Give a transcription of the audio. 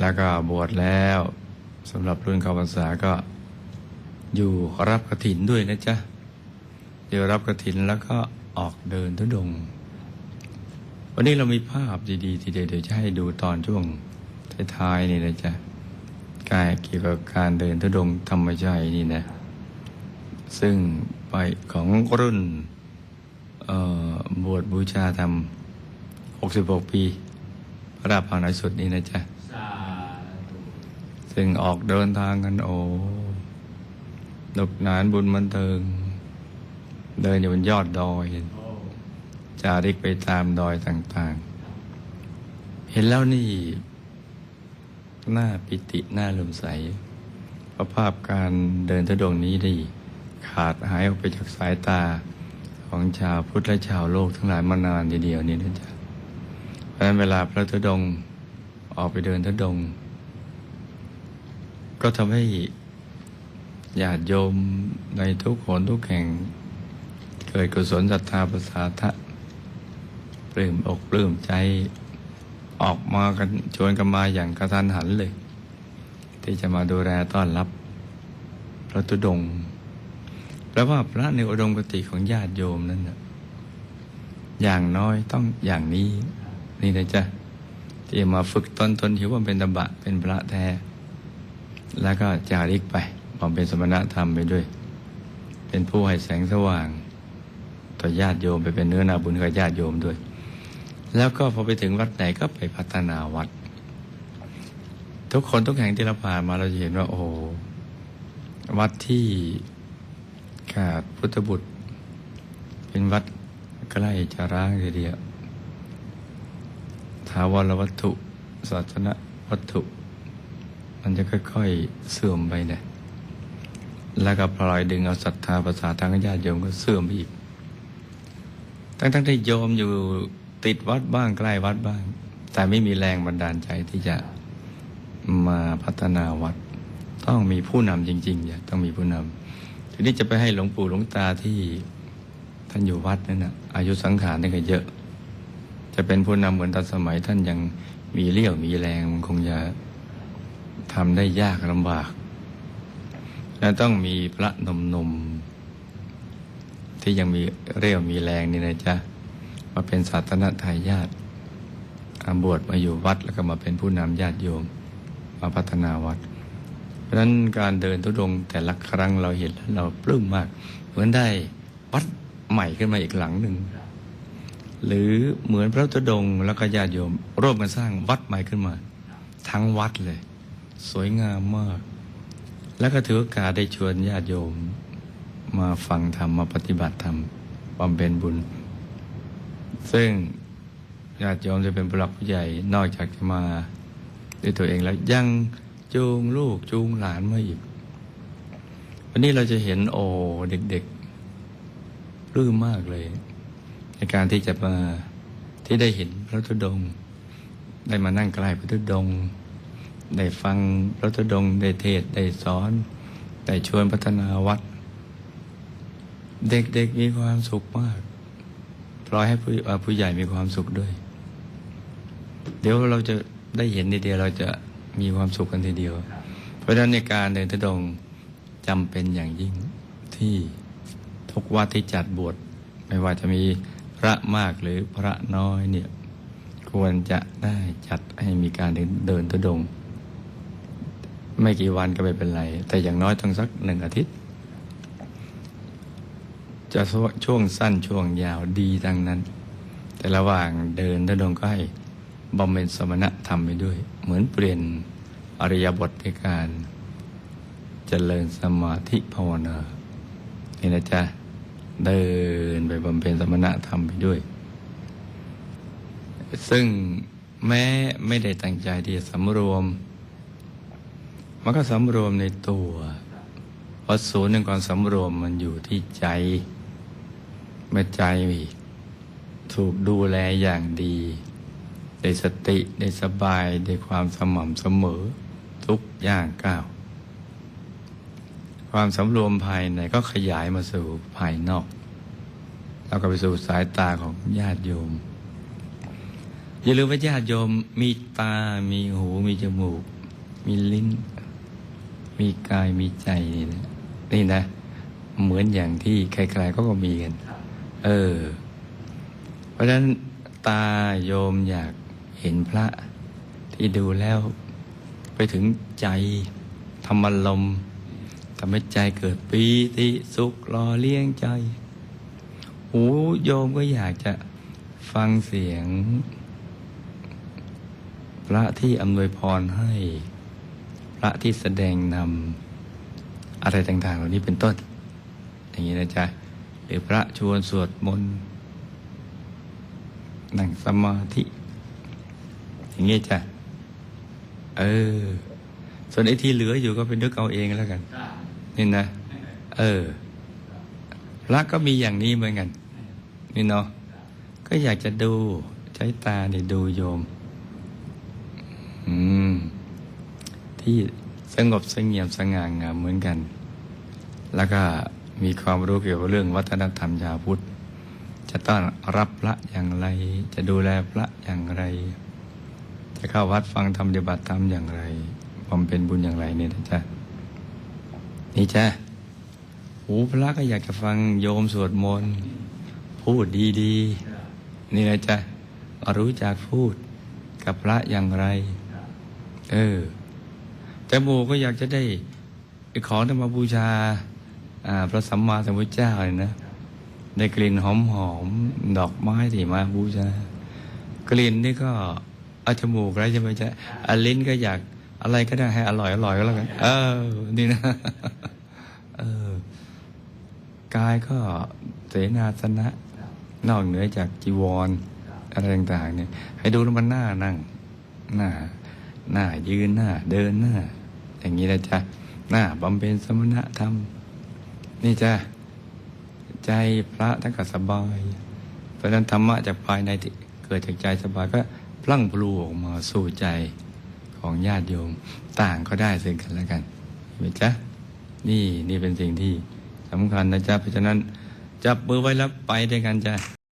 แล้วก็บวชแล้วสำหรับรุ่นเข้าพรรษาก็อยู่รับกระถินด้วยนะจ๊ะอยู่รับกระถินแล้วก็ออกเดินทุดง วันนี้เรามีภาพดีๆ ทีเดียวเดี๋ยวจะให้ดูตอนช่วงท้ายๆนี่นะจ๊ะกายเกี่ยวกับการเดินทุดงธรรมชัยนี่นะ ซึ่งไปของรุ่นบวชบูชาธรรม 66 ปี พระราพานสุดนี่นะจ๊ะ ซึ่งออกเดินทางกันโอ้ดกหนานบุญมันเทิง เดินอยู่บนยอดดอย จาริกไปตามดอยต่าง ๆ เห็นแล้วนี่ หน้าปิติหน้าลมใสเพราะภาพการเดินทุดงนี้ได้ขาดหายออกไปจากสายตาของชาวพุทธและชาวโลกทั้งหลายมานานทีเดียวนี่นะจ๊ะเพราะฉะนั้นเวลาพระธุดงออกไปเดินทุดง ก็ทำให้ญาติโยมในทุกโหนทุกแห่ง เกิดกุศลศรัทธาประสาทะปลื้มอกปลื้มใจออกมากันชวนกันมาอย่างกระทันหันเลย ที่จะมาดูแลต้อนรับพระตุดงแปลว่าพระในอุดมกติของญาติโยมนั้นนะอย่างน้อยต้องอย่างนี้ นี่นะจ๊ะที่มาฝึกตนตนหิวว่าเป็นตบะเป็นพระแท้ แล้วก็จาริกไปบำเป็นสมณธรรมไปด้วย เป็นผู้ให้แสงสว่าง ต่อญาติโยมไปเป็นเนื้อนาบุญกับญาติโยมด้วย แล้วก็พอไปถึงวัดไหนก็ไปพัฒนาวัด ทุกคนทุกแห่งที่เราผ่านมาเราจะเห็นว่า โอ้วัดที่ขาดพุทธบุตร เป็นวัดใกล้จะร้างทีเดียวถาวรวัตถุศาสนวัตถุ มันจะค่อยๆเสื่อมไปเนะแล้วก็ปล่อยดึงเอาศรัทธาภาษาทางญาติโยมก็เสื่อมไปอีก ทั้งๆที่โยมอยู่ติดวัดบ้างใกล้วัดบ้าง แต่ไม่มีแรงบันดาลใจที่จะมาพัฒนาวัด ต้องมีผู้นำจริงๆอย่าต้องมีผู้นำทีนี้จะไปให้หลวงปู่หลวงตาที่ท่านอยู่วัดนั่นนะอายุสังขารนี่ก็เยอะ จะเป็นผู้นำเหมือนตอนสมัยท่านยังมีเลี้ยวมีแรงมันคงจะ ทำได้ยากลำบาก และต้องมีพระนมนมที่ยังมีเรี่ยวมีแรงนี่นะจ๊ะมาเป็นศาสนทายาทอาบวชมาอยู่วัดแล้วก็มาเป็นผู้นำญาติโยม มาพัฒนาวัด เพราะนั้นการเดินทุดงแต่ละครั้งเราเห็นแล้วเราปลื้มมาก เหมือนได้วัดใหม่ขึ้นมาอีกหลังหนึ่ง หรือเหมือนพระธุดงแล้วก็ญาติโยม ร่วมกันสร้างวัดใหม่ขึ้นมา ทั้งวัดเลย สวยงามมาก แล้วก็ถือโอกาสได้ชวนญาติโยม มาฟังธรรม มาปฏิบัติธรรมบำเพ็ญบุญ ซึ่งญาติโยมจะเป็นผู้หลักผู้ใหญ่นอกจากจะมาด้วยตัวเองแล้วยังจูงลูกจูงหลานมาอีก วันนี้เราจะเห็นโอเด็กๆปลื้มมากเลย ในการที่จะมาที่ได้เห็นพระธุดง ได้มานั่งใกล้พระธุดงค์ ได้ฟังพระธุดงค์ได้เทศได้สอน ได้ชวนพัฒนาวัด เด็กๆมีความสุขมากปล่อยให้ผู้ผู้ใหญ่มีความสุขด้วย เดี๋ยวเราจะได้เห็นทีเดียวเราจะมีความสุขกันทีเดียว เพราะฉะนั้นในการเดินทุดงค์จำเป็นอย่างยิ่งที่ทุกวัดที่จัดบวชไม่ว่าจะมีพระมากหรือพระน้อยเนี่ยควรจะได้จัดให้มีการเดินเดินทุดงค์ ไม่กี่วันก็ไม่เป็นไร แต่อย่างน้อยต้องสักหนึ่งอาทิตย์ จะช่วงสั้นช่วงยาวดีทั้งนั้น แต่ระหว่างเดินทุดงค์ก็ให้บำเพ็ญสมณธรรมไปด้วย เหมือนเปลี่ยนอริยบทในการเจริญสมาธิภาวนานี่นะจ๊ะเดินไปบำเพ็ญสมณธรรมไปด้วย ซึ่งแม้ไม่ได้ตั้งใจที่จะสำรวม มันก็สำรวมในตัวเพราะศูนย์ในความสำรวมมันอยู่ที่ใจเมื่อใจถูกดูแลอย่างดีได้สติได้สบายได้ความสม่ำเสมอ ทุกอย่างก้าว ความสำรวมภายในก็ขยายมาสู่ภายนอกแล้วก็ไปสู่สายตาของญาติโยม อย่าลืมว่าญาติโยมมีตา มีหู มีจมูก มีลิ้น มีกายมีใจนี่นะนี่นะ เหมือนอย่างที่ใครๆก็ก็มีกัน เออ เพราะฉะนั้นตาโยมอยากเห็นพระ ที่ดูแล้ว ไปถึงใจธรรมลมทำให้ใจเกิดปีติสุขรอเลี้ยงใจหูโยมก็อยากจะฟังเสียง พระที่อำนวยพรให้ ระที่แสดงนำอะไรต่างๆ เหล่านี้เป็นต้น อย่างนี้นะจ๊ะหรือพระชวนสวดมนต์นั่งสมาธิ อย่างนี้จ้ะเออ ส่วนไอ้ที่เหลืออยู่ก็เป็นนึกเอาเองแล้วกัน นี่นะ เออพระก็มีอย่างนี้เหมือนกัน นี่เนาะก็อยากจะดูใช้ตาเนี่ยดูโยม อืม ที่สงบสงเงียมสง่างามเหมือนกัน แล้วก็มีความรู้เกี่ยวกับเรื่องวัฒนธรรมชาวพุทธ จะต้อนรับพระอย่างไร จะดูแลพระอย่างไร จะเข้าวัดฟังธรรมปฏิบัติธรรมอย่างไรบำเพ็ญบุญอย่างไรเนี่ยนะจ๊ะนี่จ้ะหูพระก็อยากจะฟังโยมสวดมนต์พูดดีๆ นี่นะจ๊ะรู้จักพูดกับพระอย่างไร เออ แต่หมูก็อยากจะได้ของที่มาบูชาพระสัมมาสัมพุทธเจ้าเนี่ยนะได้กลิ่นหอมหอมๆดอกไม้ที่มาบูชากลิ่นนี่ก็อาจมูกไรใช่ไหมจ๊ะอาลิ้นก็อยากอะไรก็ได้ให้อร่อยอร่อยก็แล้วกันเออนี่นะเออกายก็เสนาสนะ นอกเหนือจากจีวร อะไรต่างๆเนี่ยให้ดูแล้วมันหน้านั่งหน้า หน้ายืนหน้า เดินหน้า อย่างนี้นะจ๊ะหน้าบำเพ็ญสมณธรรม นี่จ้ะใจพระท่านก็สบาย เพราะฉะนั้นธรรมะจากภายในที่เกิดจากใจสบายก็พลั่งพลูออกมาสู่ใจของญาติโยมต่างก็ได้ซึ่งกันและกันเห็นไหมจ๊ะนี่นี่เป็นสิ่งที่สำคัญนะจ๊ะเพราะฉะนั้นจับมือไว้แล้วไปด้วยกันจ้ะ